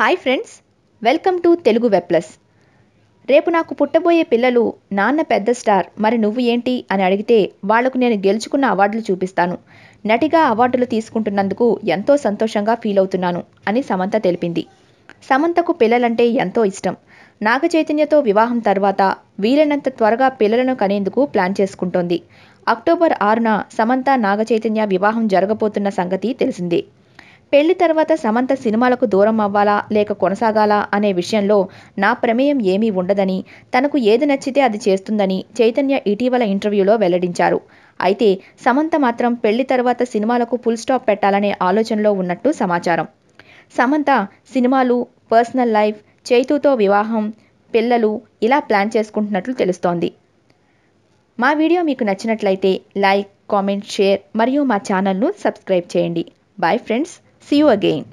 Hi friends welcome to Telugu web plus. రేపు నాకు పుట్టబోయే పిల్లలు నాన్న పెద్ద స్టార్ మరి నువ్వు ఏంటి అని అడిగితే వాళ్ళకు నేను గెలుచుకున్న అవార్డులు చూపిస్తాను. నటిగా అవార్డులు తీసుకుంటున్నందుకు ఎంతో సంతోషంగా ఫీల్ అవుతున్నాను అని సమంత తెలిపింది. సమంతకు పిల్లలంటే ఎంతో ఇష్టం. నాగ చైతన్యతో వివాహం తర్వాత వీలైనంత త్వరగా పిల్లలను కనేందుకు ప్లాన్ చేసుకుంటోంది. అక్టోబర్ ఆరున సమంత నాగ చైతన్య వివాహం జరగబోతున్న సంగతి తెలిసిందే. పెళ్ళి తర్వాత సమంత సినిమాలకు దూరం అవ్వాలా లేక కొనసాగాలా అనే విషయంలో నా ప్రమేయం ఏమీ ఉండదని తనకు ఏది నచ్చితే అది చేస్తుందని చైతన్య ఇటీవల ఇంటర్వ్యూలో వెల్లడించారు. అయితే సమంత మాత్రం పెళ్ళి తర్వాత సినిమాలకు ఫుల్ స్టాప్ పెట్టాలనే ఆలోచనలో ఉన్నట్టు సమాచారం. సమంత సినిమాలు పర్సనల్ లైఫ్ చైతుతో వివాహం పిల్లలు ఇలా ప్లాన్ చేసుకుంటున్నట్లు తెలుస్తోంది. మా వీడియో మీకు నచ్చినట్లయితే లైక్ కామెంట్ షేర్ మరియు మా ఛానల్ను సబ్స్క్రైబ్ చేయండి. Bye friends! See you again.